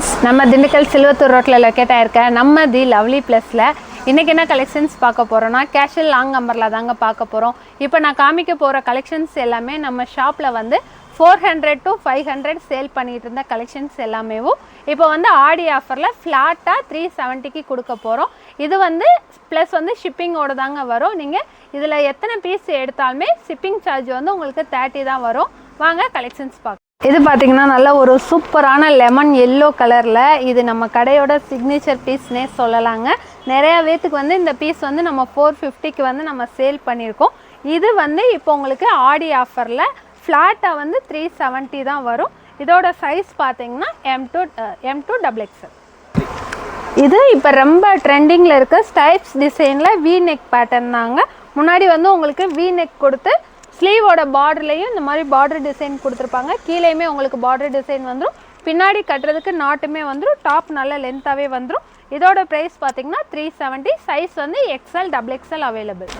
Friends நம்ம திண்டுக்கல் சில்வத்தூர் ரோட்டில் locate ஆயிருக்க நம்ம தி லவ்லி ப்ளஸில் இன்றைக்கி என்ன கலெக்ஷன்ஸ் பார்க்க போகிறோன்னா கேஷுவல் லாங் நம்பரில் தாங்க பார்க்க போகிறோம் இப்போ நான் காமிக்க போகிற கலெக்ஷன்ஸ் எல்லாமே நம்ம ஷாப்பில் வந்து four hundred to five hundred sale பண்ணிகிட்டு இருந்த கலெக்ஷன்ஸ் எல்லாமேவும் இப்போ வந்து ஆடி ஆஃபரில் ஃப்ளாட்டாக த்ரீ செவன்ட்டிக்கு கொடுக்க போகிறோம் இது வந்து ப்ளஸ் வந்து ஷிப்பிங்கோட தாங்க வரும். நீங்கள் இதில் எத்தனை பீஸ் எடுத்தாலுமே ஷிப்பிங் சார்ஜ் வந்து உங்களுக்கு தேர்ட்டி தான் வரும். வாங்க கலெக்ஷன்ஸ் பார்க்க இது பார்த்தீங்கன்னா நல்ல ஒரு சூப்பரான லெமன் எல்லோ கலரில் இது நம்ம கடையோட சிக்னேச்சர் பீஸ்னே சொல்லலாங்க. நிறையா பேத்துக்கு வந்து இந்த பீஸ் வந்து நம்ம ஃபோர் ஃபிஃப்டிக்கு வந்து நம்ம சேல் பண்ணியிருக்கோம். இது வந்து இப்போ உங்களுக்கு ஆடி ஆஃபரில் ஃப்ளாட்டாக வந்து த்ரீ செவன்ட்டி தான் வரும். இதோட சைஸ் பார்த்தீங்கன்னா M to M to double XL இது இப்போ ரொம்ப ட்ரெண்டிங்கில் இருக்க ஸ்டைப்ஸ் டிசைனில் வி நெக் பேட்டர்ன் தாங்க. முன்னாடி வந்து உங்களுக்கு வி நெக் கொடுத்து ஸ்லீவோட பார்டர்லேயும் இந்த மாதிரி பார்டர் டிசைன் கொடுத்துருப்பாங்க. கீழேயுமே உங்களுக்கு பார்டர் டிசைன் வந்துடும் பின்னாடி கட்டுறதுக்கு நாட்டுமே வந்துடும் டாப் நல்ல லென்த்தாகவே வந்துடும் இதோட ப்ரைஸ் பார்த்தீங்கன்னா த்ரீ செவன்ட்டி சைஸ் வந்து எக்ஸ்எல் டபுள் எக்ஸ்எல் அவைலபிள்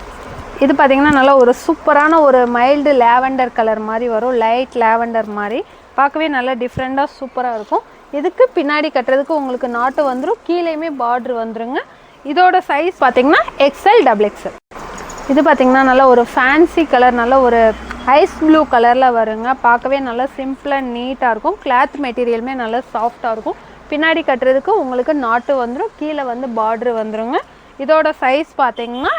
இது பார்த்தீங்கன்னா நல்லா ஒரு சூப்பரான ஒரு மைல்டு லேவெண்டர் கலர் மாதிரி வரும். லைட் லேவெண்டர் மாதிரி. பார்க்கவே நல்லா டிஃப்ரெண்ட்டாக சூப்பராக இருக்கும். இதுக்கு பின்னாடி கட்டுறதுக்கு உங்களுக்கு நாட்டு வந்துடும் கீழேயுமே பார்ட்ரு வந்துருங்க. இதோட சைஸ் பார்த்தீங்கன்னா எக்ஸ்எல் டபுள் எக்ஸ்எல் இது பார்த்தீங்கன்னா நல்லா ஒரு ஃபேன்சி கலர் நல்ல ஒரு ஐஸ் ப்ளூ கலரில் வருங்க. பார்க்கவே நல்லா சிம்பிளாக நீட்டாக இருக்கும். கிளாத் மெட்டீரியலுமே நல்லா சாஃப்டாக இருக்கும். பின்னாடி கட்டுறதுக்கு உங்களுக்கு நாட்டு வந்துடும் கீழே வந்து பார்ட்ரு வந்துருங்க. இதோட சைஸ் பார்த்திங்கன்னா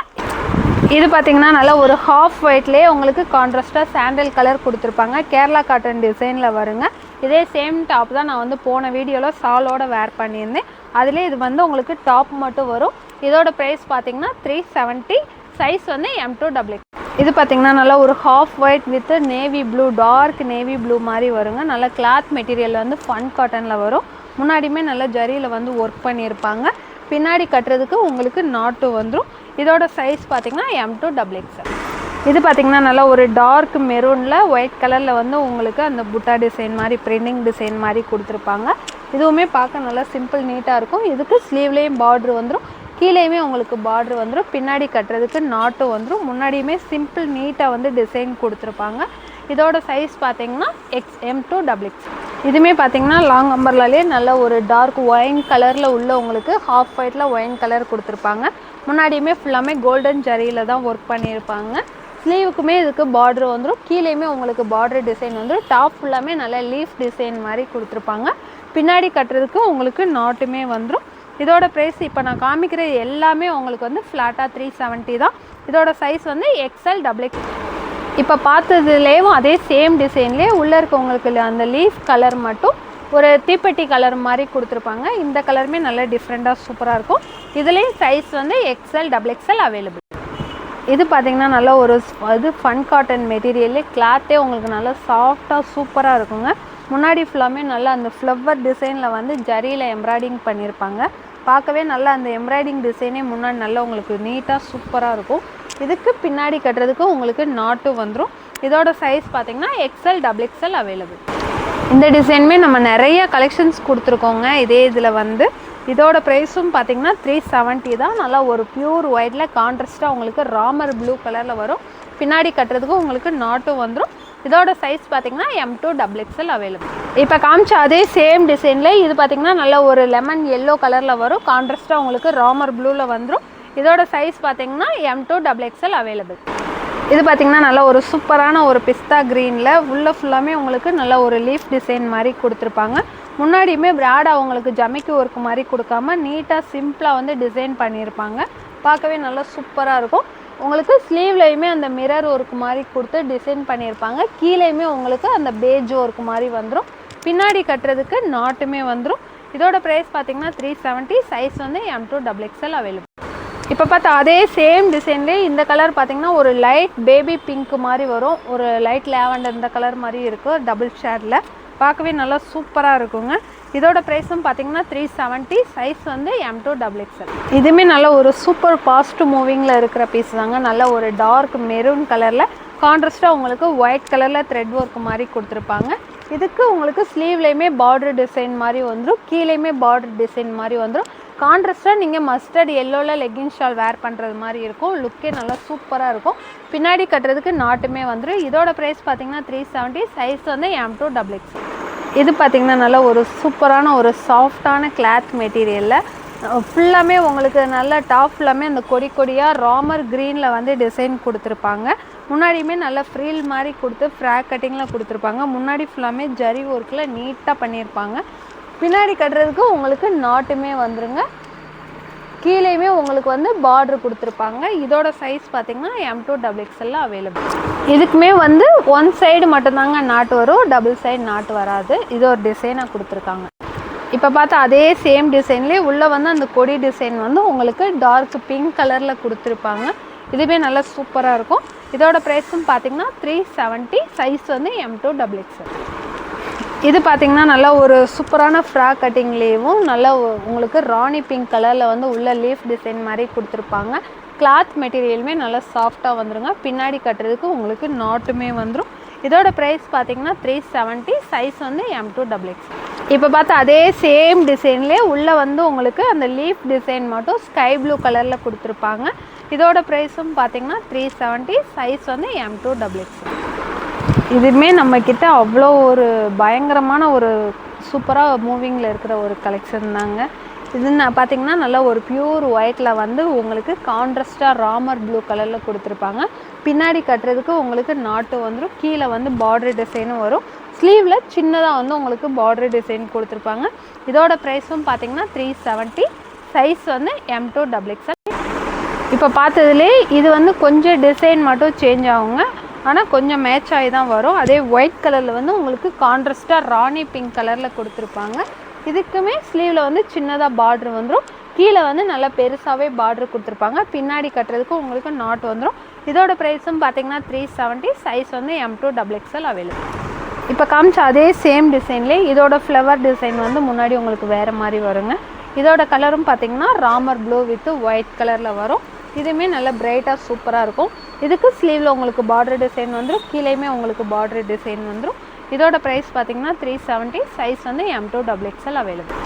இது பார்த்திங்கன்னா நல்லா ஒரு ஹாஃப் ஒயிட்லேயே உங்களுக்கு கான்ட்ராஸ்ட்டாக சாண்டல் கலர் கொடுத்துருப்பாங்க. கேரளா காட்டன் டிசைனில் வருங்க. இதே சேம் டாப் தான் நான் வந்து போன வீடியோவில் சாலோட வேர் பண்ணியிருந்தேன். அதிலே இது வந்து உங்களுக்கு டாப் மட்டும் வரும். இதோட ப்ரைஸ் பார்த்தீங்கன்னா த்ரீ செவன்ட்டி சைஸ் வந்து எம் டூ டபுள் இது பார்த்தீங்கன்னா நல்லா ஒரு half white with navy blue dark navy blue மாதிரி வருங்க. நல்ல கிளாத் மெட்டீரியல் வந்து ஃபன் காட்டனில் வரும். முன்னாடியுமே நல்ல ஜரியில் வந்து ஒர்க் பண்ணியிருப்பாங்க. பின்னாடி கட்டுறதுக்கு உங்களுக்கு நாட்டு வந்துடும் இதோட சைஸ் பார்த்தீங்கன்னா எம் டூ டபுள் எக்ஸல் இது பார்த்திங்கன்னா நல்லா ஒரு டார்க் மெரூனில் ஒயிட் கலரில் வந்து உங்களுக்கு அந்த புட்டா டிசைன் மாதிரி பிரிண்டிங் டிசைன் மாதிரி கொடுத்துருப்பாங்க. இதுவுமே பார்க்க நல்லா சிம்பிள் நீட்டாக இருக்கும். இதுக்கு ஸ்லீவ்லேயும் பார்ட்ரு வந்துடும் கீழேயுமே உங்களுக்கு பார்ட்ரு வந்துடும் பின்னாடி கட்டுறதுக்கு நாட்டு வந்துடும் முன்னாடியுமே சிம்பிள் நீட்டாக வந்து டிசைன் கொடுத்துருப்பாங்க. இதோட சைஸ் பார்த்தீங்கன்னா X M to double X இதுவுமே பார்த்தீங்கன்னா லாங் அம்பர்லாலே நல்ல ஒரு டார்க் ஒயின் கலரில் உள்ள உங்களுக்கு ஹாஃப் ஒயிட்டில் ஒயின் கலர் கொடுத்துருப்பாங்க. முன்னாடியுமே ஃபுல்லாமே கோல்டன் ஜரியில் தான் ஒர்க் பண்ணியிருப்பாங்க. ஸ்லீவுக்குமே இதுக்கு பார்ட்ரு வந்துடும் கீழேயுமே உங்களுக்கு பார்ட்ரு டிசைன் வந்துடும் டாப் ஃபுல்லாமே நல்ல லீஃப் டிசைன் மாதிரி கொடுத்துருப்பாங்க. பின்னாடி கட்டுறதுக்கு உங்களுக்கு நாட்டுமே வந்துடும் இதோட ப்ரைஸ் இப்போ நான் காமிக்கிற எல்லாமே உங்களுக்கு வந்து ஃப்ளாட்டாக த்ரீ செவன்ட்டி தான். இதோட சைஸ் வந்து எக்ஸ்எல் டபுள் எக்ஸ் இப்போ பார்த்ததுலேயும் அதே சேம் டிசைன்லேயே உள்ளே இருக்கவங்களுக்கு அந்த லீஃப் கலர் மட்டும் ஒரு தீப்பெட்டி கலர் மாதிரி கொடுத்துருப்பாங்க. இந்த கலருமே நல்லா டிஃப்ரெண்ட்டாக சூப்பராக இருக்கும். இதுலேயும் சைஸ் வந்து எக்ஸ்எல் டபுள் எக்ஸ்எல் அவைலபிள் இது பார்த்திங்கன்னா நல்ல ஒரு இது ஃபன் காட்டன் மெட்டீரியல்லே கிளாத்தே உங்களுக்கு நல்லா சாஃப்டாக சூப்பராக இருக்குங்க. முன்னாடி ஃபுல்லாமே நல்லா அந்த ஃப்ளவர் டிசைனில் வந்து ஜரியில் எம்ப்ராய்டிங் பண்ணியிருப்பாங்க பார்க்கவே நல்லா அந்த எம்ப்ராய்டிங் டிசைனே முன்னாடி நல்லா உங்களுக்கு நீட்டாக சூப்பராக இருக்கும். இதுக்கு பின்னாடி கட்டுறதுக்கு உங்களுக்கு நாட்டும் வந்துடும் இதோட சைஸ் பார்த்தீங்கன்னா எக்ஸ்எல் டபுள் எக்ஸ்எல் அவைலபிள் இந்த டிசைனுமே நம்ம நிறைய கலெக்ஷன்ஸ் கொடுத்துருக்கோங்க. இதே இதில் வந்து இதோட ப்ரைஸும் பார்த்தீங்கன்னா த்ரீ செவன்ட்டி தான். நல்லா ஒரு பியூர் ஒயிட்டில் கான்ட்ரஸ்ட்டாக உங்களுக்கு ராமர் ப்ளூ கலரில் வரும். பின்னாடி கட்டுறதுக்கு உங்களுக்கு நாட்டும் வந்துடும் இதோட சைஸ் பார்த்தீங்கன்னா M to double XL available இப்போ காமிச்ச அதே சேம் டிசைனில் இது பார்த்தீங்கன்னா நல்ல ஒரு லெமன் எல்லோ கலரில் வரும். கான்ட்ராஸ்ட்டாக உங்களுக்கு ராமர் ப்ளூவில் வந்துடும் இதோட சைஸ் பார்த்தீங்கன்னா M to double XL available இது பார்த்தீங்கன்னா நல்ல ஒரு சூப்பரான ஒரு பிஸ்தா க்ரீனில் உள்ளே ஃபுல்லாமே உங்களுக்கு நல்ல ஒரு லீஃப் டிசைன் மாதிரி கொடுத்துருப்பாங்க. முன்னாடியுமே பிராடாக உங்களுக்கு ஜமிக்கு ஒர்க் மாதிரி கொடுக்காம நீட்டாக சிம்பிளாக வந்து டிசைன் பண்ணியிருப்பாங்க. பார்க்கவே நல்லா சூப்பராக இருக்கும். உங்களுக்கு ஸ்லீவ்லையுமே அந்த மிரர் ஒர்க் மாதிரி கொடுத்து டிசைன் பண்ணியிருப்பாங்க. கீழேயுமே உங்களுக்கு அந்த பேஜ் ஒர்க் மாதிரி வந்துடும் பின்னாடி கட்டுறதுக்கு நாட்டுமே வந்துடும் இதோட ப்ரைஸ் பார்த்தீங்கன்னா த்ரீ செவன்ட்டி சைஸ் வந்து M to double XL available இப்போ பார்த்தா அதே சேம் டிசைன்லேயே இந்த கலர் பார்த்தீங்கன்னா ஒரு லைட் பேபி பிங்க் மாதிரி வரும். ஒரு லைட் லேவண்டர் இந்த கலர் மாதிரி இருக்கும் டபுள் ஷேடில் பார்க்கவே நல்லா சூப்பராக இருக்குங்க. இதோட ப்ரைஸும் பார்த்தீங்கன்னா த்ரீ செவன்ட்டி சைஸ் வந்து எம் டூ டபுள் எக்ஸல் இதுவுமே நல்ல ஒரு சூப்பர் ஃபாஸ்ட் மூவிங்கில் இருக்கிற பீஸ் தாங்க. நல்ல ஒரு டார்க் மெரூன் கலரில் கான்ட்ராஸ்ட்டாக உங்களுக்கு ஒயிட் கலரில் த்ரெட் ஒர்க் மாதிரி கொடுத்துருப்பாங்க. இதுக்கு உங்களுக்கு ஸ்லீவ்லேயுமே பார்டர் டிசைன் மாதிரி வந்துடும் கீழேயுமே பார்டர் டிசைன் மாதிரி வந்துடும் கான்ட்ராஸ்ட்டாக நீங்கள் மஸ்டர்ட் எல்லோவில் லெக்கின் ஷால் வேர் பண்ணுறது மாதிரி இருக்கும். லுக்கே நல்லா சூப்பராக இருக்கும். பின்னாடி கட்டுறதுக்கு நாட்டுமே வந்துடும் இதோட ப்ரைஸ் பார்த்தீங்கன்னா த்ரீ செவன்ட்டி சைஸ் வந்து எம் டூ டபுள் எக்ஸ் இது பார்த்திங்கன்னா நல்ல ஒரு சூப்பரான ஒரு சாஃப்டான கிளாத் மெட்டீரியலில் ஃபுல்லாமே உங்களுக்கு நல்ல டாப் ஃபுல்லாமே அந்த கொடி கொடியாக ராமர் க்ரீனில் வந்து டிசைன் கொடுத்துருப்பாங்க. முன்னாடியுமே நல்லா ஃப்ரீல் மாதிரி கொடுத்து ஃப்ராக் கட்டிங்கில் கொடுத்துருப்பாங்க. முன்னாடி ஃபுல்லாமே ஜரி ஒர்க்கில் நீட்டாக பண்ணியிருப்பாங்க. பின்னாடி கட்டுறதுக்கு உங்களுக்கு நாட்டுமே வந்துருங்க. கீழேயுமே உங்களுக்கு வந்து பார்டர் கொடுத்துருப்பாங்க. இதோட சைஸ் பார்த்தீங்கன்னா எம் டூ டபுள் எக்ஸ்எல்ல அவைலபிள் இதுக்குமே வந்து ஒன் சைடு மட்டும்தாங்க நாட்டு வரும் டபுள் சைடு நாட்டு வராது. இது ஒரு டிசைனாக கொடுத்துருக்காங்க. இப்போ பார்த்தா அதே சேம் டிசைன்லேயே உள்ளே வந்து அந்த கொடி டிசைன் வந்து உங்களுக்கு டார்க் பிங்க் கலரில் கொடுத்துருப்பாங்க. இதுவே நல்லா சூப்பராக இருக்கும். இதோட ப்ரைஸும் பார்த்தீங்கன்னா த்ரீ செவன்ட்டி சைஸ் வந்து எம் டூ டபுள் எக்ஸ்எல் இது பார்த்திங்கன்னா நல்லா ஒரு சூப்பரான ஃப்ராக் கட்டிங்லேயும் நல்லா உங்களுக்கு ராணி பிங்க் கலரில் வந்து உள்ள லீஃப் டிசைன் மாதிரி கொடுத்துருப்பாங்க. கிளாத் மெட்டீரியலுமே நல்லா சாஃப்டாக வந்துருங்க. பின்னாடி கட்டுறதுக்கு உங்களுக்கு நாட்டுமே வந்துடும் இதோட ப்ரைஸ் பார்த்தீங்கன்னா த்ரீ செவன்ட்டி சைஸ் வந்து எம் டூ டபுள் எக்ஸ் இப்போ பார்த்தா அதே சேம் டிசைன்லேயே உள்ளே வந்து உங்களுக்கு அந்த லீஃப் டிசைன் மட்டும் ஸ்கை ப்ளூ கலரில் கொடுத்துருப்பாங்க. இதோட ப்ரைஸும் பார்த்தீங்கன்னா த்ரீ செவன்ட்டி சைஸ் வந்து எம் டூ டபுள் எக்ஸ் இதுவுமே நம்மக்கிட்ட அவ்வளோ ஒரு பயங்கரமான ஒரு சூப்பராக மூவிங்கில் இருக்கிற ஒரு கலெக்ஷன் தாங்க. இது நான் பார்த்தீங்கன்னா நல்லா ஒரு பியூர் ஒயிட்டில் வந்து உங்களுக்கு கான்ட்ரஸ்டாக ராமர் ப்ளூ கலரில் கொடுத்துருப்பாங்க. பின்னாடி கட்டுறதுக்கு உங்களுக்கு நாட்டு வந்துடும் கீழே வந்து பார்டர் டிசைனும் வரும். ஸ்லீவில் சின்னதாக வந்து உங்களுக்கு பார்டர் டிசைன் கொடுத்துருப்பாங்க. இதோட ப்ரைஸும் பார்த்தீங்கன்னா த்ரீ செவன்ட்டி சைஸ் வந்து எம் டூ டபுள் எக்ஸ்எல் இப்போ பார்த்ததுலே இது வந்து கொஞ்சம் டிசைன் மட்டும் சேஞ்ச் ஆகுங்க. ஆனால் கொஞ்சம் மேட்ச் ஆகி தான் வரும். அதே ஒயிட் கலரில் வந்து உங்களுக்கு கான்ட்ராஸ்ட்டாக ராணி பிங்க் கலரில் கொடுத்துருப்பாங்க. இதுக்குமே ஸ்லீவில் வந்து சின்னதாக பார்ட்ரு வந்துடும் கீழே வந்து நல்லா பெருசாகவே பார்டர் கொடுத்துருப்பாங்க. பின்னாடி கட்டுறதுக்கு உங்களுக்கு நாட் வந்துடும் இதோட ப்ரைஸும் பார்த்தீங்கன்னா த்ரீ செவன்ட்டி சைஸ் வந்து M to double XL available இப்போ காமிச்ச அதே சேம் டிசைன்லேயே இதோட ஃப்ளவர் டிசைன் வந்து முன்னாடி உங்களுக்கு வேறு மாதிரி வருங்க. இதோட கலரும் பார்த்தீங்கன்னா ராமர் ப்ளூ வித் ஒயிட் கலரில் வரும். இதுவுமே நல்லா பிரைட்டாக சூப்பராக இருக்கும். இதுக்கு ஸ்லீவில் உங்களுக்கு பார்டர் டிசைன் வந்துடும் கீழேயுமே உங்களுக்கு பார்டர் டிசைன் வந்துடும் இதோட ப்ரைஸ் பார்த்தீங்கன்னா த்ரீ செவன்ட்டி சைஸ் வந்து M to double XL available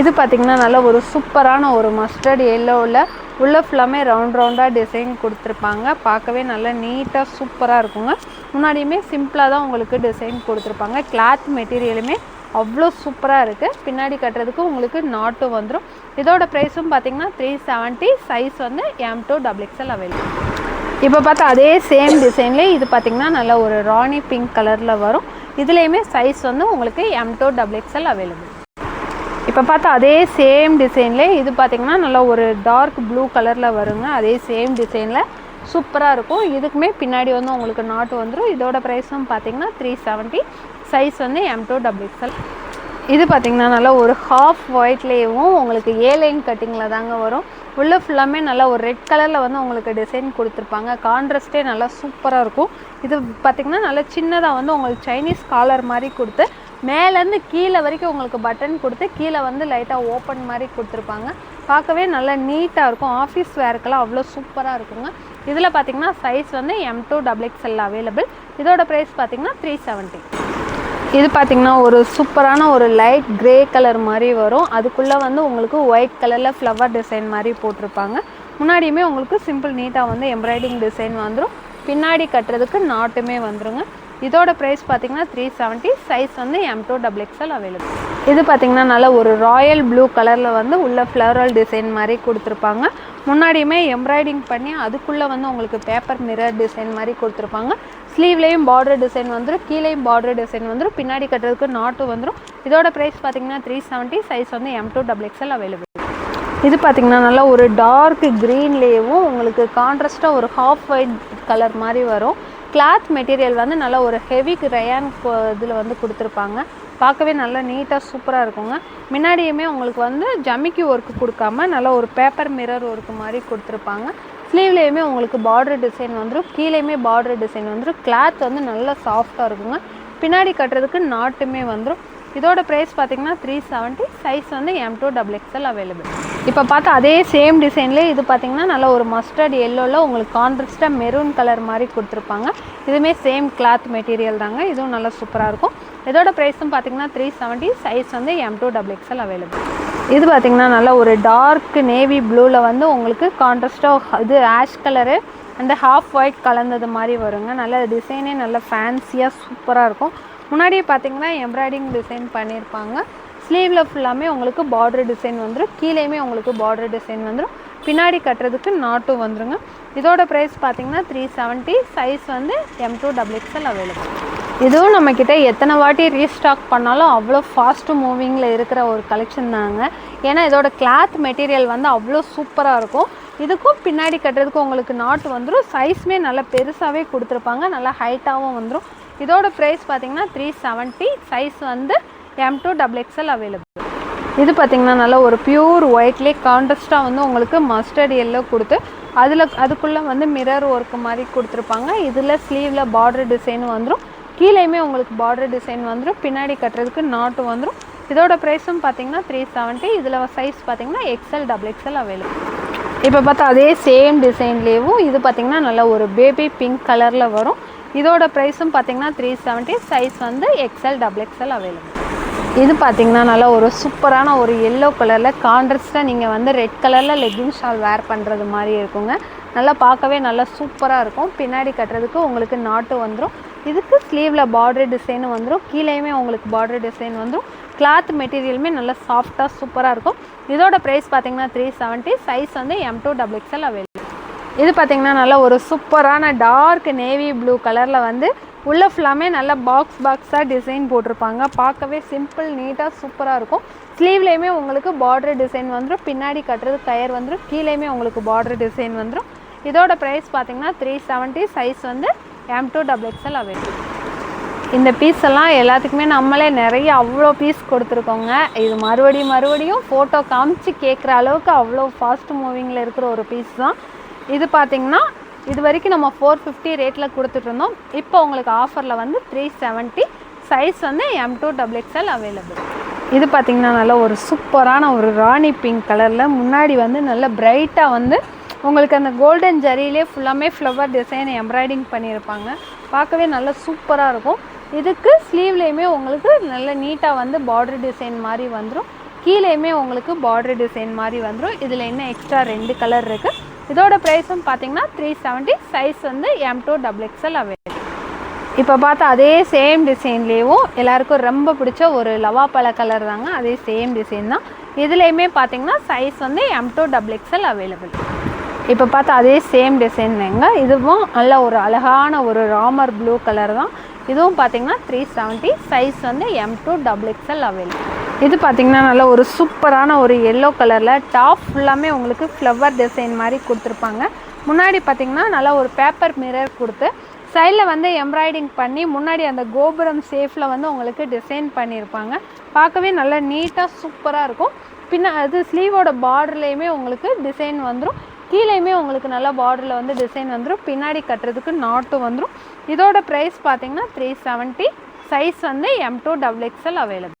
இது பார்த்தீங்கன்னா நல்ல ஒரு சூப்பரான ஒரு மஸ்டர்ட் எல்லோவில் உள்ள ஃபுல்லாமே ரவுண்ட் ரவுண்டாக டிசைன் கொடுத்துருப்பாங்க. பார்க்கவே நல்லா நீட்டாக சூப்பராக இருக்குங்க. முன்னாடியுமே சிம்பிளாக தான் உங்களுக்கு டிசைன் கொடுத்துருப்பாங்க. கிளாத் மெட்டீரியலுமே அவ்வளோ சூப்பராக இருக்குது பின்னாடி கட்டுறதுக்கு உங்களுக்கு நாட்டும் வந்துடும் இதோட ப்ரைஸும் பார்த்தீங்கன்னா த்ரீ செவன்ட்டி சைஸ் வந்து M to double XL available இப்போ பார்த்தா அதே சேம் டிசைன்லேயே இது பார்த்திங்கன்னா நல்ல ஒரு ராணி பிங்க் கலரில் வரும். இதுலேயுமே சைஸ் வந்து உங்களுக்கு M to double XL available இப்போ பார்த்தா அதே சேம் டிசைன்லேயே இது பார்த்திங்கன்னா நல்லா ஒரு டார்க் ப்ளூ கலரில் வருங்க. அதே சேம் டிசைனில் சூப்பராக இருக்கும். இதுக்குமே பின்னாடி வந்து உங்களுக்கு நாட்டு வந்துடும் இதோட ப்ரைஸும் பார்த்தீங்கன்னா த்ரீ செவன்ட்டி சைஸ் வந்து எம் டூ டபுள் எக்ஸ்எல் இது பார்த்தீங்கன்னா நல்லா ஒரு ஹாஃப் ஒயிட்லேயும் உங்களுக்கு ஏ லைன் கட்டிங்கில் தாங்க வரும். உள்ளே ஃபுல்லாமே நல்லா ஒரு ரெட் கலரில் வந்து உங்களுக்கு டிசைன் கொடுத்துருப்பாங்க. கான்ட்ராஸ்டே நல்லா சூப்பராக இருக்கும். இது பார்த்தீங்கன்னா நல்லா சின்னதாக வந்து உங்களுக்கு சைனீஸ் காலர் மாதிரி கொடுத்து மேலேருந்து கீழே வரைக்கும் உங்களுக்கு பட்டன் கொடுத்து கீழே வந்து லைட்டாக ஓப்பன் மாதிரி கொடுத்துருப்பாங்க. பார்க்கவே நல்லா நீட்டாக இருக்கும். ஆஃபீஸ் வேர்க்கெல்லாம் அவ்வளோ சூப்பராக இருக்குங்க. இதில் பார்த்தீங்கன்னா சைஸ் வந்து M to double XL available இதோட ப்ரைஸ் பார்த்தீங்கன்னா த்ரீ செவன்ட்டி இது பார்த்தீங்கன்னா ஒரு சூப்பரான ஒரு லைட் கிரே கலர் மாதிரி வரும். அதுக்குள்ளே வந்து உங்களுக்கு ஒயிட் கலரில் ஃப்ளவர் டிசைன் மாதிரி போட்டிருப்பாங்க. முன்னாடியுமே உங்களுக்கு சிம்பிள் நீட்டாக வந்து எம்ப்ராய்டிங் டிசைன் வந்துடும் பின்னாடி கட்டுறதுக்கு நாட்டுமே வந்துருங்க. இதோட ப்ரைஸ் பார்த்திங்கன்னா த்ரீ செவன்ட்டி சைஸ் வந்து M to double XL available இது பார்த்தீங்கன்னா நல்ல ஒரு ராயல் ப்ளூ கலரில் வந்து உள்ள ஃப்ளவரல் டிசைன் மாதிரி கொடுத்துருப்பாங்க. முன்னாடியுமே எம்ப்ராய்டிங் பண்ணி அதுக்குள்ளே வந்து உங்களுக்கு பேப்பர் மிரர் டிசைன் மாதிரி கொடுத்துருப்பாங்க. ஸ்லீவ்லேயும் பார்டர் டிசைன் வந்துடும் கீழேயும் பார்டர் டிசைன் வந்துடும் பின்னாடி கட்டுறதுக்கு நாட்டு வந்துடும் இதோட ப்ரைஸ் பார்த்தீங்கன்னா த்ரீ செவன்ட்டி சைஸ் வந்து M to double XL available இது பார்த்தீங்கன்னா நல்லா ஒரு டார்க் க்ரீன்லேயும் உங்களுக்கு கான்ட்ராஸ்ட்டாக ஒரு ஹாஃப் ஒயிட் கலர் மாதிரி வரும். கிளாத் மெட்டீரியல் வந்து நல்லா ஒரு ஹெவி ரயான் இதில் வந்து கொடுத்துருப்பாங்க. பார்க்கவே நல்லா நீட்டாக சூப்பராக இருக்குங்க. முன்னாடியுமே உங்களுக்கு வந்து ஜமிக்கி ஒர்க் கொடுக்காம நல்லா ஒரு பேப்பர் மிரர் ஒர்க் மாதிரி கொடுத்துருப்பாங்க. ஸ்லீவ்லேயுமே உங்களுக்கு பார்டர் டிசைன் வந்துடும் கீழேயுமே பார்டர் டிசைன் வந்துடும் கிளாத் வந்து நல்லா சாஃப்டாக இருக்குங்க. பின்னாடி கட்டுறதுக்கு நாட்டுமே வந்துடும் இதோட ப்ரைஸ் பார்த்தீங்கன்னா த்ரீ செவன்ட்டி சைஸ் வந்து M to double XL available இப்போ பார்த்தா அதே சேம் டிசைன்லேயே இது பார்த்தீங்கன்னா நல்லா ஒரு மஸ்டர்ட் எல்லோவில் உங்களுக்கு கான்ட்ரஸ்ட்டாக மெரூன் கலர் மாதிரி கொடுத்துருப்பாங்க. இதுவுமே சேம் கிளாத் மெட்டீரியல் தாங்க. இதுவும் நல்லா சூப்பராக இருக்கும். இதோட ப்ரைஸும் பார்த்தீங்கன்னா த்ரீ செவன்ட்டி சைஸ் வந்து M to double XL available இது பார்த்தீங்கன்னா நல்ல ஒரு டார்க் நேவி ப்ளூவில் வந்து உங்களுக்கு கான்ட்ராஸ்ட்டாக இது ஆஷ் கலரு அந்த ஹாஃப் ஒயிட் கலந்தது மாதிரி வருங்க. நல்ல டிசைனே நல்ல ஃபேன்சியாக சூப்பராக இருக்கும். முன்னாடியே பார்த்தீங்கன்னா எம்ப்ராய்டிங் டிசைன் பண்ணியிருப்பாங்க ஸ்லீவில் ஃபுல்லாமே உங்களுக்கு பார்டர் டிசைன் வந்துடும் கீழேயுமே உங்களுக்கு பார்டர் டிசைன் வந்துடும் பின்னாடி கட்டுறதுக்கு நாட்டும் வந்துருங்க. இதோட ப்ரைஸ் பார்த்தீங்கன்னா த்ரீ செவன்ட்டி சைஸ் வந்து M to double XL available இதுவும் நம்மக்கிட்ட எத்தனை வாட்டி ரீஸ்டாக் பண்ணாலும் அவ்வளோ ஃபாஸ்ட்டு மூவிங்கில் இருக்கிற ஒரு கலெக்ஷன் தாங்க. ஏன்னா இதோட கிளாத் மெட்டீரியல் வந்து அவ்வளோ சூப்பராக இருக்கும். இதுக்கும் பின்னாடி கட்டுறதுக்கும் உங்களுக்கு நாட் வந்துடும் சைஸுமே நல்லா பெருசாகவே கொடுத்துருப்பாங்க. நல்லா ஹைட்டாகவும் வந்துடும் இதோட ப்ரைஸ் பார்த்தீங்கன்னா த்ரீ செவன்ட்டி சைஸ் வந்து M to double XL available இது பார்த்திங்கன்னா நல்லா ஒரு பியூர் ஒயிட்லேயே கான்ட்ரஸ்ட்டாக வந்து உங்களுக்கு மஸ்டர்ட் எல்லோ கொடுத்து அதில் அதுக்குள்ளே வந்து மிரர் ஒர்க் மாதிரி கொடுத்துருப்பாங்க. இதில் ஸ்லீவில் பார்டர் டிசைன் வந்துடும் கீழேயுமே உங்களுக்கு பார்டர் டிசைன் வந்துடும் பின்னாடி கட்டுறதுக்கு நாட்டு வந்துடும் இதோட ப்ரைஸும் பார்த்தீங்கன்னா த்ரீ செவன்ட்டி இதில் சைஸ் பார்த்தீங்கன்னா எக்ஸ்எல் டபுள் எக்ஸ்எல் அவைலபிள் இப்போ பார்த்தா அதே சேம் டிசைன்லேயும் இது பார்த்தீங்கன்னா நல்லா ஒரு பேபி பிங்க் கலரில் வரும். இதோட ப்ரைஸும் பார்த்தீங்கன்னா த்ரீ செவன்ட்டி சைஸ் வந்து எக்ஸ்எல் டபுள் எக்ஸ்எல் அவைலபிள் இது பார்த்தீங்கன்னா நல்லா ஒரு சூப்பரான ஒரு எல்லோ கலரில் கான்ட்ரஸ்ட்டாக நீங்கள் வந்து ரெட் கலரில் லெகின் ஷால் வேர் பண்ணுறது மாதிரி இருக்குங்க. நல்லா பார்க்கவே நல்லா சூப்பராக இருக்கும். பின்னாடி கட்டுறதுக்கு உங்களுக்கு நாட்டு வந்துடும் இதுக்கு ஸ்லீவில் பார்டர் டிசைன் வந்துடும் கீழேயுமே உங்களுக்கு பார்டர் டிசைன் வந்துடும் கிளாத் மெட்டீரியலுமே நல்லா சாஃப்டாக சூப்பராக இருக்கும். இதோட ப்ரைஸ் பார்த்தீங்கன்னா த்ரீ செவன்ட்டி சைஸ் வந்து M to double XL available இது பார்த்தீங்கன்னா நல்ல ஒரு சூப்பரான டார்க் நேவி ப்ளூ கலரில் வந்து உள்ள ஃபுல்லாமே நல்ல பாக்ஸ் பாக்ஸாக டிசைன் போட்டிருப்பாங்க. பார்க்கவே சிம்பிள் நீட்டாக சூப்பராக இருக்கும். ஸ்லீவ்லேயுமே உங்களுக்கு பார்டர் டிசைன் வந்துடும் பின்னாடி கட்டுறது கயர் வந்துடும் கீழேயுமே உங்களுக்கு பார்டர் டிசைன் வந்துடும் இதோட ப்ரைஸ் பார்த்தீங்கன்னா த்ரீ செவன்ட்டி சைஸ் வந்து M to double XL available இந்த பீஸ் எல்லாம் எல்லாத்துக்குமே நம்மளே நிறைய அவ்வளோ பீஸ் கொடுத்துருக்கோங்க. இது மறுபடியும் மறுபடியும் ஃபோட்டோ காமிச்சு கேட்குற அளவுக்கு அவ்வளோ ஃபாஸ்ட் மூவிங்கில் இருக்கிற ஒரு பீஸ் தான். இது பார்த்தீங்கன்னா இது வரைக்கும் நம்ம ஃபோர் ஃபிஃப்டி ரேட்டில் கொடுத்துட்ருந்தோம் இப்போ உங்களுக்கு ஆஃபரில் வந்து த்ரீ செவன்ட்டி சைஸ் வந்து M to double XL available இது பார்த்திங்கன்னா நல்ல ஒரு சூப்பரான ஒரு ராணி பிங்க் கலரில் முன்னாடி வந்து நல்ல பிரைட்டாக வந்து உங்களுக்கு அந்த கோல்டன் ஜரியிலே ஃபுல்லாமே ஃப்ளவர் டிசைன் எம்ப்ராய்டிங் பண்ணியிருப்பாங்க. பார்க்கவே நல்லா சூப்பராக இருக்கும். இதுக்கு ஸ்லீவ்லேயுமே உங்களுக்கு நல்ல நீட்டாக வந்து பார்டர் டிசைன் மாதிரி வந்துடும் கீழேயுமே உங்களுக்கு பார்டர் டிசைன் மாதிரி வந்துடும் இதில் என்ன எக்ஸ்ட்ரா ரெண்டு கலர் இருக்குது இதோட ப்ரைஸும் பார்த்தீங்கன்னா த்ரீ செவன்ட்டி சைஸ் வந்து M to double XL available இப்போ பார்த்தா அதே சேம் டிசைன்லேயும் எல்லாருக்கும் ரொம்ப பிடிச்ச ஒரு லவா பழ கலர் தாங்க. அதே சேம் டிசைன் தான். இதுலேயுமே பார்த்தீங்கன்னா சைஸ் வந்து M to double XL available இப்போ பார்த்தா அதே சேம் டிசைன் தாங்க. இதுவும் நல்ல ஒரு அழகான ஒரு ராமர் ப்ளூ கலர் தான். இதுவும் பார்த்தீங்கன்னா த்ரீ செவன்ட்டி சைஸ் வந்து M to double XL available இது பார்த்திங்கன்னா நல்ல ஒரு சூப்பரான ஒரு எல்லோ கலரில் டாப் ஃபுல்லாமே உங்களுக்கு ஃப்ளவர் டிசைன் மாதிரி கொடுத்துருப்பாங்க. முன்னாடி பார்த்திங்கன்னா நல்லா ஒரு பேப்பர் மிரர் கொடுத்து சைடில் வந்து எம்ப்ராய்டிங் பண்ணி முன்னாடி அந்த கோபுரம் ஷேஃபில் வந்து உங்களுக்கு டிசைன் பண்ணியிருப்பாங்க. பார்க்கவே நல்லா நீட்டாக சூப்பராக இருக்கும். பின்ன அது ஸ்லீவோட பார்டர்லேயுமே உங்களுக்கு டிசைன் வந்துடும் கீழேயுமே உங்களுக்கு நல்லா பார்டரில் வந்து டிசைன் வந்துடும் பின்னாடி கட்டுறதுக்கு நாட்டும் வந்துடும் இதோட ப்ரைஸ் பார்த்தீங்கன்னா த்ரீ செவன்ட்டி சைஸ் வந்து M to double XL available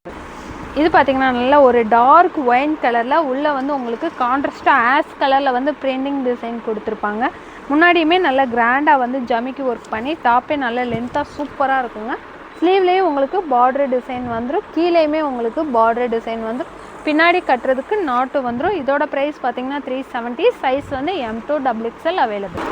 இது பார்த்தீங்கன்னா நல்ல ஒரு டார்க் ஒயின் கலரில் உள்ளே வந்து உங்களுக்கு கான்ட்ராஸ்ட்டாக ஆஸ் கலரில் வந்து பிரிண்டிங் டிசைன் கொடுத்துருப்பாங்க. முன்னாடியுமே நல்லா கிராண்டாக வந்து ஜமிக்கி ஒர்க் பண்ணி டாப்பே நல்லா லென்த்தாக சூப்பராக இருக்குங்க. ஸ்லீவ்லேயும் உங்களுக்கு பார்டர் டிசைன் வந்துடும் கீழேயுமே உங்களுக்கு பார்டர் டிசைன் வந்துடும் பின்னாடி கட்டுறதுக்கு நாட்டு வந்துடும் இதோட ப்ரைஸ் பார்த்தீங்கன்னா த்ரீ செவன்ட்டி சைஸ் வந்து M to double XL available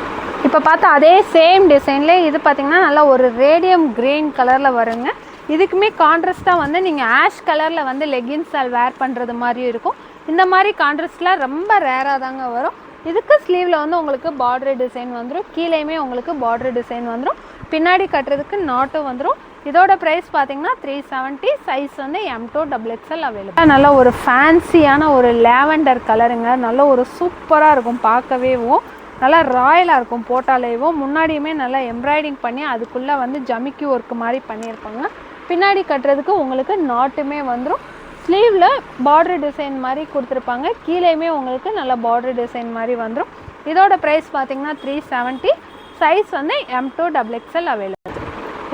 இப்போ பார்த்தா அதே சேம் டிசைன்லேயே இது பார்த்திங்கன்னா நல்லா ஒரு ரேடியம் க்ரீன் கலரில் வருங்க. இதுக்குமே கான்ட்ராஸ்ட்டாக வந்து நீங்கள் ஆஷ் கலரில் வந்து லெகின்ஸ் ஆல் வேர் பண்ணுறது மாதிரியும் இருக்கும். இந்த மாதிரி கான்ட்ராஸ்ட்லாம் ரொம்ப ரேராக தாங்க வரும். இதுக்கு ஸ்லீவில் வந்து உங்களுக்கு பார்டர் டிசைன் வந்துடும் கீழேயுமே உங்களுக்கு பார்டர் டிசைன் வந்துடும் பின்னாடி கட்டுறதுக்கு நாட்டும் வந்துடும் இதோட ப்ரைஸ் பார்த்தீங்கன்னா த்ரீ செவன்ட்டி சைஸ் வந்து M to double XL available நல்ல ஒரு ஃபேன்சியான ஒரு லேவண்டர் கலருங்க நல்ல ஒரு சூப்பராக இருக்கும் பார்க்கவேவும் நல்லா ராயலாக இருக்கும் போட்டாலேவும் முன்னாடியுமே நல்லா எம்ப்ராய்டிங் பண்ணி அதுக்குள்ளே வந்து ஜமிக்கி ஒர்க் மாதிரி பண்ணியிருப்பாங்க. பின்னாடி கட்டுறதுக்கு உங்களுக்கு நாட்டுமே வந்துடும் ஸ்லீவில் பார்டர் டிசைன் மாதிரி கொடுத்துருப்பாங்க. கீழேயுமே உங்களுக்கு நல்ல பார்டர் டிசைன் மாதிரி வந்துடும் இதோட ப்ரைஸ் பார்த்தீங்கன்னா த்ரீ செவன்ட்டி சைஸ் வந்து M to double XL available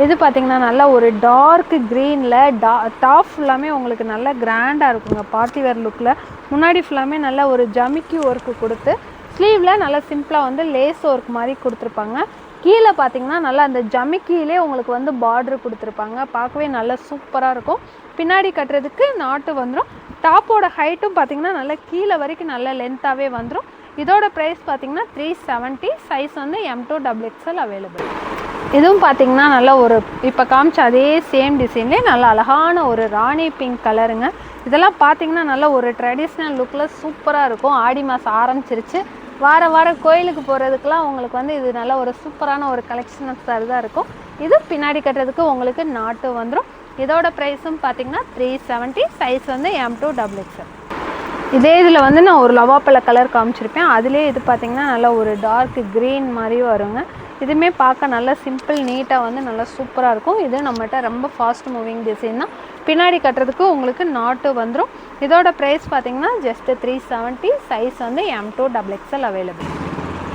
இது பார்த்தீங்கன்னா நல்லா ஒரு டார்க் க்ரீனில் டா டாப் ஃபுல்லாமே உங்களுக்கு நல்ல கிராண்டாக இருக்குங்க. பார்ட்டி வேர் லுக்கில் முன்னாடி ஃபுல்லாமே நல்ல ஒரு ஜமிக்கி ஒர்க்கு கொடுத்து ஸ்லீவில் நல்லா சிம்பிளாக வந்து லேஸ் ஒர்க் மாதிரி கொடுத்துருப்பாங்க. கீழே பார்த்தீங்கன்னா நல்லா அந்த ஜமிக்கியிலே உங்களுக்கு வந்து பார்டர் கொடுத்துருப்பாங்க. பார்க்கவே நல்லா சூப்பராக இருக்கும். பின்னாடி கட்டுறதுக்கு நாட்டு வந்துடும் டாப்போட ஹைட்டும் பார்த்தீங்கன்னா நல்லா கீழே வரைக்கும் நல்லா லென்த்தாகவே வந்துடும் இதோட ப்ரைஸ் பார்த்தீங்கன்னா த்ரீ செவன்ட்டி சைஸ் வந்து M to double XL available இதுவும் பார்த்தீங்கன்னா நல்ல ஒரு இப்போ காமிச்ச அதே சேம் டிசைன்லேயே நல்ல அழகான ஒரு ராணி பிங்க் கலருங்க இதெல்லாம் பார்த்தீங்கன்னா நல்ல ஒரு ட்ரெடிஷ்னல் லுக்கில் சூப்பராக இருக்கும். ஆடி மாதம் ஆரம்பிச்சிருச்சு. வார வாரம் கோயிலுக்கு போகிறதுக்கெலாம் உங்களுக்கு வந்து இது நல்ல ஒரு சூப்பரான ஒரு கலெக்ஷன்ஸ் தான் இருக்கும். இது பின்னாடி கட்டுறதுக்கு உங்களுக்கு நாட்டு வந்துடும் இதோட ப்ரைஸும் பார்த்தீங்கன்னா த்ரீ செவன்ட்டி சைஸ் வந்து எம் டூ டபுள் எக்ஸ்எல் இதே இதில் வந்து நான் ஒரு லவாப்பழ கலர் காமிச்சிருப்பேன். அதுலேயே இது பார்த்திங்கன்னா நல்லா ஒரு டார்க் க்ரீன் மாதிரி வருங்க. இதுவுமே பார்க்க நல்லா சிம்பிள் நீட்டாக வந்து நல்லா சூப்பராக இருக்கும். இது நம்மகிட்ட ரொம்ப ஃபாஸ்ட் மூவிங் டிசைன் தான். பின்னாடி கட்டுறதுக்கு உங்களுக்கு நாட்டு வந்துடும் இதோட ப்ரைஸ் பார்த்திங்கன்னா ஜஸ்ட்டு த்ரீ செவன்ட்டி சைஸ் வந்து M to double XL available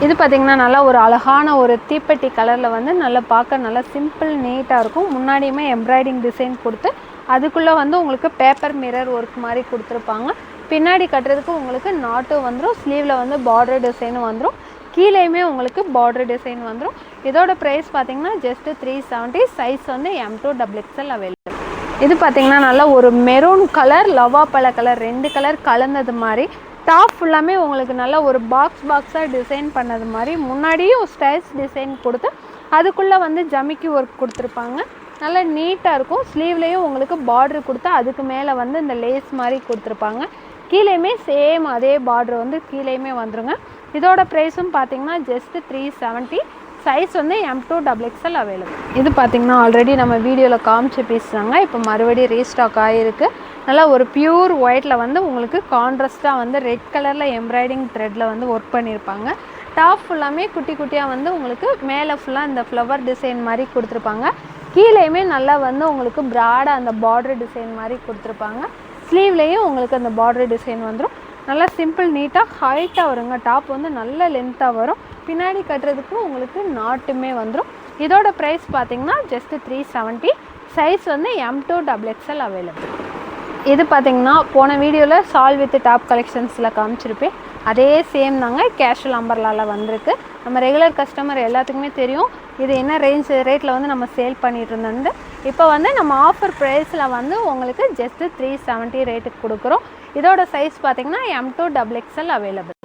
இது பார்த்தீங்கன்னா நல்லா ஒரு அழகான ஒரு தீப்பெட்டி கலரில் வந்து நல்லா பார்க்க நல்லா சிம்பிள் நீட்டாக இருக்கும். முன்னாடியுமே எம்ப்ராய்டிங் டிசைன் கொடுத்து அதுக்குள்ளே வந்து உங்களுக்கு பேப்பர் மிரர் ஒர்க் மாதிரி கொடுத்துருப்பாங்க. பின்னாடி கட்டுறதுக்கு உங்களுக்கு நாட்டு வந்துடும் ஸ்லீவில் வந்து பார்டர் டிசைனும் வந்துடும் கீழேயுமே உங்களுக்கு பார்டர் டிசைன் வந்துடும் இதோட ப்ரைஸ் பார்த்தீங்கன்னா ஜஸ்ட்டு த்ரீ செவன்ட்டி சைஸ் வந்து M to double XL available இது பார்த்தீங்கன்னா நல்லா ஒரு மெரூன் கலர் லவா பழ கலர் ரெண்டு கலர் கலந்தது மாதிரி. டாப் ஃபுல்லாமே உங்களுக்கு நல்லா ஒரு பாக்ஸ் பாக்ஸாக டிசைன் பண்ணது மாதிரி. முன்னாடியும் ஸ்டைல்ஸ் டிசைன் கொடுத்து அதுக்குள்ளே வந்து ஜமிக்கி ஒர்க் கொடுத்துருப்பாங்க. நல்லா நீட்டாக இருக்கும். ஸ்லீவ்லேயும் உங்களுக்கு பார்டர் கொடுத்து அதுக்கு மேலே வந்து இந்த லேஸ் மாதிரி கொடுத்துருப்பாங்க. கீழேயுமே சேம் அதே பார்டர் வந்து கீழேயுமே வந்துருங்க. இதோட ப்ரைஸும் பார்த்தீங்கன்னா ஜஸ்ட் த்ரீ செவன்ட்டி சைஸ் வந்து M to double XL available இது பார்த்தீங்கன்னா ஆல்ரெடி நம்ம வீடியோவில் காமிச்ச பீஸ் தாங்க. இப்போ மறுபடியும் ரீஸ்டாக் ஆகிருக்கு நல்லா ஒரு பியூர் ஒயிட்டில் வந்து உங்களுக்கு கான்ட்ரஸ்ட்டாக வந்து ரெட் கலரில் எம்ப்ராய்டிங் த்ரெட்டில் வந்து ஒர்க் பண்ணியிருப்பாங்க டாப் ஃபுல்லாமே குட்டி குட்டியாக வந்து உங்களுக்கு மேலே ஃபுல்லாக இந்த ஃப்ளவர் டிசைன் மாதிரி கொடுத்துருப்பாங்க. கீழேயுமே நல்லா வந்து உங்களுக்கு ப்ராடாக அந்த பார்டர் டிசைன் மாதிரி கொடுத்துருப்பாங்க. ஸ்லீவ்லேயும் உங்களுக்கு அந்த பார்டர் டிசைன் வந்துடும் நல்லா சிம்பிள் நீட்டாக ஹைட்டாக வருங்க. டாப் வந்து நல்ல லென்த்தாக வரும். பின்னாடி கட்டுறதுக்கும் உங்களுக்கு நாட்டுமே வந்துடும் இதோட ப்ரைஸ் பார்த்தீங்கன்னா ஜஸ்ட்டு த்ரீ செவன்ட்டி சைஸ் வந்து M to double XL available இது பார்த்தீங்கன்னா போன வீடியோவில் சால் வித் டாப் கலெக்ஷன்ஸில் காமிச்சிருப்பேன். அதே சேம் தாங்க கேஷுவல் அம்பர்லாவில் வந்திருக்கு. நம்ம ரெகுலர் கஸ்டமர் எல்லாத்துக்குமே தெரியும். இது என்ன ரேஞ்ச் ரேட்டில் வந்து நம்ம சேல் பண்ணிகிட்டு இருந்தோம் இப்போ வந்து நம்ம ஆஃபர் ப்ரைஸில் வந்து உங்களுக்கு ஜஸ்ட்டு த்ரீ செவன்ட்டி ரேட்டுக்கு கொடுக்குறோம். இதோட சைஸ் பார்த்தீங்கன்னா M to double XL available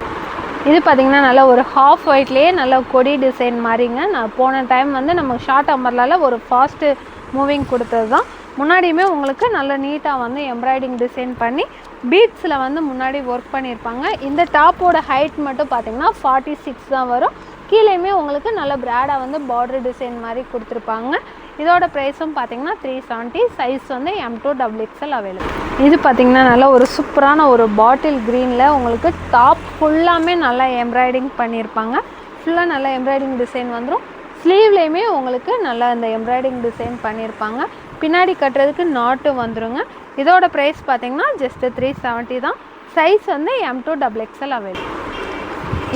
இது பார்த்திங்கன்னா நல்ல ஒரு ஹாஃப் ஒயிட்லேயே நல்ல கொடி டிசைன் மாதிரிங்க. நான் போன டைம் வந்து நம்ம ஷார்ட் அம்பர்லால ஒரு ஃபாஸ்ட்டு மூவிங் கொடுத்தது தான் முன்னாடியுமே உங்களுக்கு நல்ல நீட்டாக வந்து எம்ப்ராய்டிங் டிசைன் பண்ணி பீட்ஸில் வந்து முன்னாடி ஒர்க் பண்ணியிருப்பாங்க. இந்த டாப்போட ஹைட் மட்டும் பார்த்தீங்கன்னா ஃபார்ட்டி சிக்ஸ் தான் வரும். கீழேயுமே உங்களுக்கு நல்ல பிராடாக வந்து பார்டர் டிசைன் மாதிரி கொடுத்துருப்பாங்க. இதோட ப்ரைஸும் பார்த்தீங்கன்னா த்ரீ செவன்ட்டி சைஸ் வந்து M to double XL available இது பார்த்தீங்கன்னா நல்லா ஒரு சூப்பரான ஒரு பாட்டில் க்ரீனில் உங்களுக்கு டாப் ஃபுல்லாமே நல்லா எம்ப்ராய்டிங் பண்ணியிருப்பாங்க. ஃபுல்லாக நல்லா எம்ப்ராய்டிங் டிசைன் வந்துடும் ஸ்லீவ்லேயுமே உங்களுக்கு நல்லா இந்த எம்ப்ராய்டிங் டிசைன் பண்ணியிருப்பாங்க. பின்னாடி கட்டுறதுக்கு நாட்டு வந்துருங்க. இதோட ப்ரைஸ் பார்த்தீங்கன்னா ஜஸ்ட்டு த்ரீ செவன்ட்டி தான். சைஸ் வந்து M to double XL available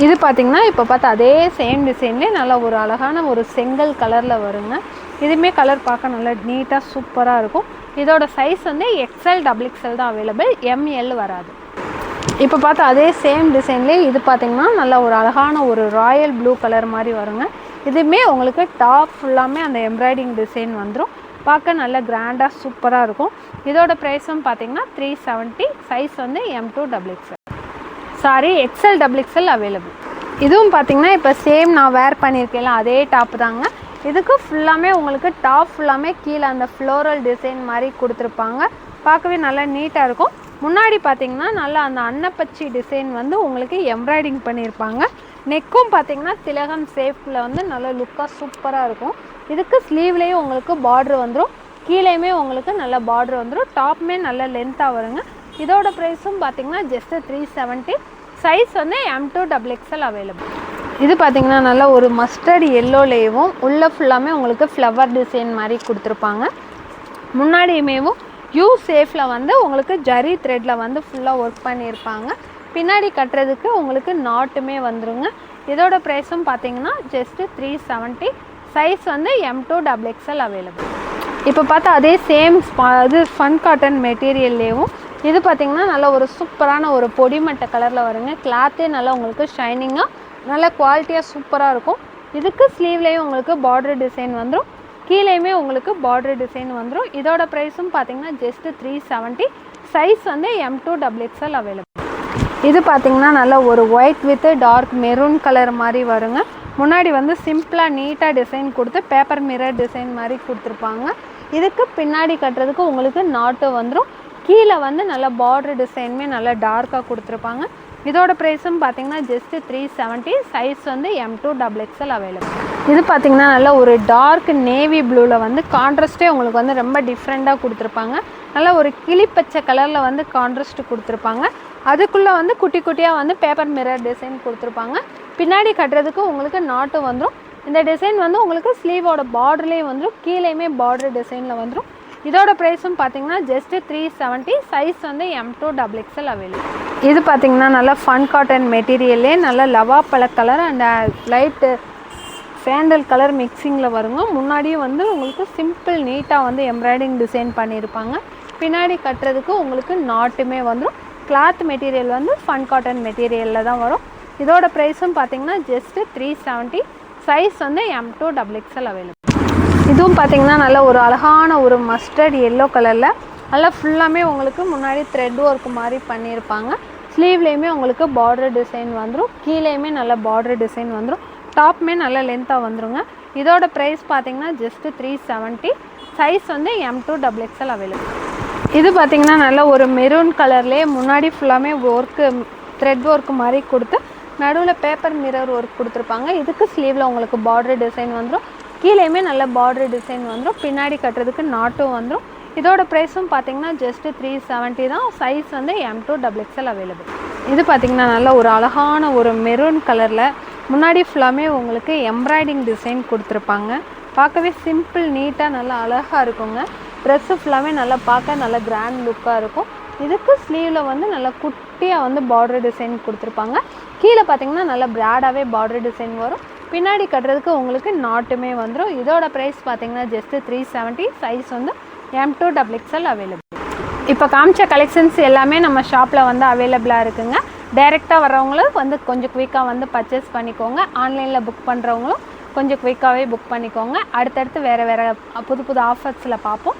இது பார்த்தீங்கன்னா இப்போ பார்த்தா அதே சேம் டிசைன்லேயே நல்லா ஒரு அழகான ஒரு செங்கல் கலரில் வருங்க. இதுவுமே கலர் பார்க்க நல்லா நீட்டாக சூப்பராக இருக்கும். இதோட சைஸ் வந்து எக்ஸ்எல் டபுள் எக்ஸ்எல் தான் அவைலபிள் எம்எல் வராது. இப்போ பார்த்தா அதே சேம் டிசைன்லேயே இது பார்த்திங்கன்னா நல்லா ஒரு அழகான ஒரு ராயல் ப்ளூ கலர் மாதிரி வருங்க. இதுவுமே உங்களுக்கு டாப் ஃபுல்லாமே அந்த எம்ப்ராய்டிங் டிசைன் வந்துடும் பார்க்க நல்ல கிராண்டாக சூப்பராக இருக்கும். இதோட ப்ரைஸும் பார்த்தீங்கன்னா த்ரீ செவன்ட்டி சைஸ் வந்து M to double XL sorry XL double XL available இதுவும் பார்த்தீங்கன்னா இப்போ சேம் நான் வேர் பண்ணியிருக்கேன்ல அதே டாப் தாங்க. இதுக்கு ஃபுல்லாமே உங்களுக்கு டாப் ஃபுல்லாமே கீழே அந்த ஃப்ளோரல் டிசைன் மாதிரி கொடுத்துருப்பாங்க. பார்க்கவே நல்லா நீட்டாக இருக்கும். முன்னாடி பார்த்தீங்கன்னா நல்லா அந்த அன்னப்பச்சி டிசைன் வந்து உங்களுக்கு எம்ப்ராய்டிங் பண்ணியிருப்பாங்க நெக்கும் பார்த்தீங்கன்னா திலகம் சேஃப்டில் வந்து நல்ல லுக்காக சூப்பராக இருக்கும். இதுக்கு ஸ்லீவ்லேயும் உங்களுக்கு பார்டர் வந்துடும் கீழேயுமே உங்களுக்கு நல்ல பார்டர் வந்துடும் டாப்புமே நல்ல லென்த்தாக வருங்க. இதோட ப்ரைஸும் பார்த்தீங்கன்னா ஜஸ்ட்டு த்ரீ செவன்ட்டி சைஸ் வந்து M to double XL available இது பார்த்தீங்கன்னா நல்லா ஒரு மஸ்டர்ட் எல்லோலேயும் உள்ளே ஃபுல்லாமே உங்களுக்கு ஃப்ளவர் டிசைன் மாதிரி கொடுத்துருப்பாங்க. முன்னாடியுமேவும் யூ சேஃபில் வந்து உங்களுக்கு ஜரி த்ரெட்டில் வந்து ஃபுல்லாக ஒர்க் பண்ணியிருப்பாங்க. பின்னாடி கட்டுறதுக்கு உங்களுக்கு நாட்டுமே வந்துருங்க. இதோட ப்ரைஸும் பார்த்தீங்கன்னா ஜஸ்ட்டு த்ரீ செவன்ட்டி சைஸ் வந்து M to double XL available இப்போ பார்த்தா அதே சேம் இது ஃபன் காட்டன் மெட்டீரியல்லேயும் இது பார்த்தீங்கன்னா நல்ல ஒரு சூப்பரான ஒரு பொடிமட்டை கலரில் வருங்க. கிளாத்தே நல்லா உங்களுக்கு ஷைனிங்காக நல்ல குவாலிட்டியாக சூப்பராக இருக்கும். இதுக்கு ஸ்லீவ்லேயும் உங்களுக்கு பார்டர் டிசைன் வந்துடும் கீழேயுமே உங்களுக்கு பார்டர் டிசைன் வந்துடும் இதோட ப்ரைஸும் பார்த்தீங்கன்னா ஜஸ்ட்டு த்ரீ செவன்ட்டி சைஸ் வந்து M two double XL available இது பார்த்தீங்கன்னா நல்ல ஒரு white with dark maroon colour மாதிரி வருங்க. முன்னாடி வந்து சிம்பிளாக நீட்டாக டிசைன் கொடுத்து பேப்பர் மிரர் டிசைன் மாதிரி கொடுத்துருப்பாங்க. இதுக்கு பின்னாடி கட்டுறதுக்கு உங்களுக்கு நாட்டு வந்துடும் கீழே வந்து நல்ல பார்டர் டிசைனுமே நல்லா டார்க்காக கொடுத்துருப்பாங்க. இதோட ப்ரைஸும் பார்த்தீங்கன்னா ஜஸ்ட்டு த்ரீ செவன்ட்டி சைஸ் வந்து M to double XL available இது பார்த்தீங்கன்னா நல்ல ஒரு டார்க் நேவி ப்ளூவில் வந்து கான்ட்ராஸ்ட்டே உங்களுக்கு வந்து ரொம்ப டிஃப்ரெண்ட்டாக கொடுத்துருப்பாங்க. நல்ல ஒரு கிளிப்பச்சை கலரில் வந்து கான்ட்ராஸ்ட் கொடுத்துருப்பாங்க. அதுக்குள்ளே வந்து குட்டி குட்டியாக வந்து பேப்பர் மிரர் டிசைன் கொடுத்துருப்பாங்க. பின்னாடி கட்டுறதுக்கு உங்களுக்கு நாட்டு வந்துடும் இந்த டிசைன் வந்து உங்களுக்கு ஸ்லீவோட பார்டர்லேயே வந்துடும் கீழேயுமே பார்டர் டிசைனில் வந்துடும் இதோட ப்ரைஸும் பார்த்தீங்கன்னா ஜஸ்ட்டு த்ரீ செவன்ட்டி சைஸ் வந்து M to double XL available இது பார்த்தீங்கன்னா நல்லா ஃபன் காட்டன் மெட்டீரியல்லே நல்ல லவா பழ colour and light sandal colour மிக்சிங்கில் வருங்க. முன்னாடியும் வந்து உங்களுக்கு சிம்பிள் நீட்டாக வந்து எம்ப்ராய்டிங் டிசைன் பண்ணியிருப்பாங்க. பின்னாடி கட்டுறதுக்கு உங்களுக்கு நாட்டுமே வந்துடும் கிளாத் மெட்டீரியல் வந்து ஃபன் காட்டன் மெட்டீரியலில் தான் வரும். இதோட ப்ரைஸும் பார்த்தீங்கன்னா ஜஸ்ட்டு த்ரீ செவன்ட்டி சைஸ் வந்து M to double XL available இதுவும் பார்த்தீங்கன்னா நல்ல ஒரு அழகான ஒரு மஸ்டர்ட் எல்லோ கலரில் நல்லா ஃபுல்லாமே உங்களுக்கு முன்னாடி த்ரெட் ஒர்க் மாதிரி பண்ணியிருப்பாங்க. ஸ்லீவ்லேயுமே உங்களுக்கு பார்டர் டிசைன் வந்துடும் கீழேயுமே நல்ல பார்டர் டிசைன் வந்துடும் டாப்புமே நல்ல லென்த்தாக வந்துருங்க. இதோட ப்ரைஸ் பார்த்தீங்கன்னா ஜஸ்ட்டு த்ரீ செவன்ட்டி சைஸ் வந்து M to double XL available இது பார்த்தீங்கன்னா நல்ல ஒரு மெரூன் கலர்லேயே முன்னாடி ஃபுல்லாமே ஒர்க்கு த்ரெட் ஒர்க் மாதிரி கொடுத்து நடுவில் பேப்பர் மிரர் ஒர்க் கொடுத்துருப்பாங்க. இதுக்கு ஸ்லீவில் உங்களுக்கு பார்டர் டிசைன் வந்துடும் கீழேயுமே நல்ல பார்டர் டிசைன் வந்துடும் பின்னாடி கட்டுறதுக்கு நாட்டும் வந்துடும் இதோட ப்ரைஸும் பார்த்தீங்கன்னா ஜஸ்ட்டு த்ரீ செவன்ட்டி தான். சைஸ் வந்து M to double XL available இது பார்த்தீங்கன்னா நல்ல ஒரு அழகான ஒரு மெரூன் கலரில் முன்னாடி ஃபுல்லாமே உங்களுக்கு எம்ப்ராய்டிங் டிசைன் கொடுத்துருப்பாங்க. பார்க்கவே சிம்பிள் நீட்டாக நல்லா அழகாக இருக்குங்க. ட்ரெஸ்ஸு ஃபுல்லாகவே நல்லா பார்க்க நல்லா கிராண்ட் லுக்காக இருக்கும். இதுக்கு ஸ்லீவில் வந்து நல்லா குட்டியாக வந்து பார்டர் டிசைன் கொடுத்துருப்பாங்க. கீழே பார்த்தீங்கன்னா நல்லா பிராடாகவே பார்டர் டிசைன் வரும். பின்னாடி கட்டுறதுக்கு உங்களுக்கு நாட்டுமே வந்துடும் இதோட ப்ரைஸ் பார்த்தீங்கன்னா ஜஸ்ட்டு த்ரீ செவன்ட்டி சைஸ் வந்து M to double XL available இப்போ காமிச்ச கலெக்ஷன்ஸ் எல்லாமே நம்ம ஷாப்பில் வந்து அவைலபிளாக இருக்குங்க. டைரெக்டாக வரவங்களும் வந்து கொஞ்சம் குயிக்காக வந்து பர்ச்சேஸ் பண்ணிக்கோங்க. ஆன்லைனில் புக் பண்ணுறவங்களும் கொஞ்சம் குயிக்காகவே புக் பண்ணிக்கோங்க. அடுத்தடுத்து வேறு வேறு புது புது ஆஃபர்ஸில் பார்ப்போம்.